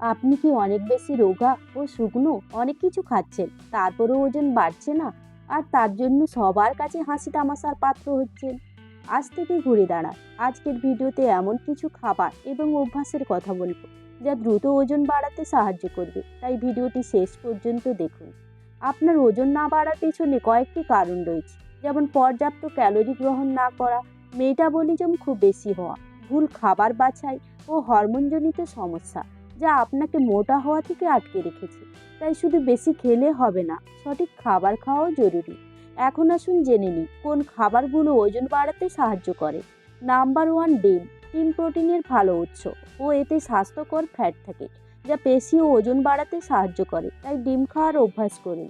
আপনি কি অনেক বেশি রোগা ও শুকনো অনেক কিছু খাচ্ছেন? তারপরেও ওজন বাড়ছে না। আর তার জন্য সবার কাছে হাসি তামাশার পাত্র হচ্ছেন। আজ থেকে ঘুরে দাঁড়ান। আজকের ভিডিওতে এমন কিছু খাবার এবং অভ্যাসের কথা বলব, যা দ্রুত ওজন বাড়াতে সাহায্য করবে। তাই ভিডিওটি শেষ পর্যন্ত দেখুন। আপনার ওজন না বাড়ার পেছনে কয়েকটি কারণ রয়েছে। যেমন, পর্যাপ্ত ক্যালোরি গ্রহণ না করা, মেটাবলিজম খুব বেশি হওয়া, ভুল খাবার বাছাই ও হরমোনজনিত সমস্যা। যা আপনাকে মোটা হওয়া থেকে আটকে রেখেছে। তাই শুধু বেশি খেলে হবে না, সঠিক খাবার খাওয়াও জরুরি। এখন আসুন জেনে নিই, কোন খাবারগুলো ওজন বাড়াতে সাহায্য করে। নাম্বার ওয়ান ডিম ডিম প্রোটিনের ভালো উৎস ও এতে স্বাস্থ্যকর ফ্যাট থাকে, যা পেশি ও ওজন বাড়াতে সাহায্য করে, তাই ডিম খাওয়ার অভ্যাস করুন।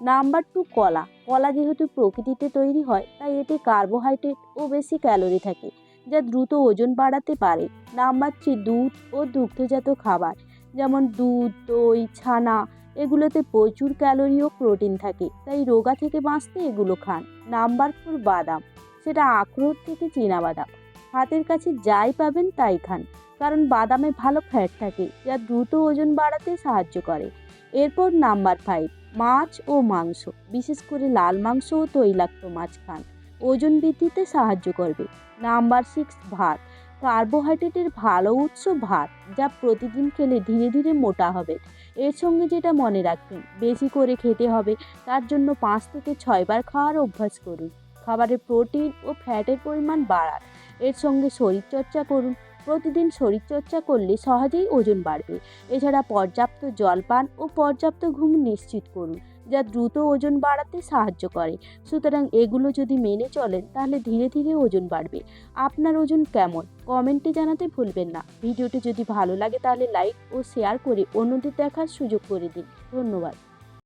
নাম্বার টু কলা কলা যেহেতু প্রকৃতিতে তৈরি হয়, তাই এতে কার্বোহাইড্রেট ও বেশি ক্যালোরি থাকে যা দ্রুত ওজন বাড়াতে পারে। নাম্বার থ্রি দুধ ও দুগ্ধজাত খাবার, যেমন দুধ, দই, ছানা, এগুলোতে প্রচুর ক্যালোরি ও প্রোটিন থাকে, তাই রোগা থেকে বাঁচতে এগুলো খান। নাম্বার ফোর, বাদাম। সেটা আখরোট থেকে চীনা বাদাম হাতের কাছে যাই পাবেন তাই খান, কারণ বাদামে ভালো ফ্যাট থাকে, যা দ্রুত ওজন বাড়াতে সাহায্য করে। এরপর নাম্বার ফাইভ মাছ ও মাংস। বিশেষ করে লাল মাংস ও তৈলাক্ত মাছ খান। ওজন বৃদ্ধিতে সাহায্য করবে। নাম্বার সিক্স ভাত। কার্বোহাইড্রেটের ভালো উৎস ভাত, যা প্রতিদিন খেলে ধীরে ধীরে মোটা হবে। এর সঙ্গে যেটা মনে রাখবেন, বেশি করে খেতে হবে, তার জন্য পাঁচ থেকে ছয়বার খাওয়ার অভ্যাস করুন। খাবারে প্রোটিন ও ফ্যাটের পরিমাণ বাড়ান। এর সঙ্গে শরীরচর্চা করুন। প্রতিদিন শরীরচর্চা করলে সহজেই ওজন বাড়বে। এছাড়া পর্যাপ্ত জল পান ও পর্যাপ্ত ঘুম নিশ্চিত করুন। যা দ্রুত ওজন বাড়াতে সাহায্য করে। সুতরাং এগুলো যদি মেনে চলেন, তাহলে ধীরে ধীরে ওজন বাড়বে। আপনার ওজন কেমন? কমেন্টে জানাতে ভুলবেন না। ভিডিওটি যদি ভালো লাগে, তাহলে লাইক ও শেয়ার করে অন্যদের দেখার সুযোগ করে দিন। ধন্যবাদ।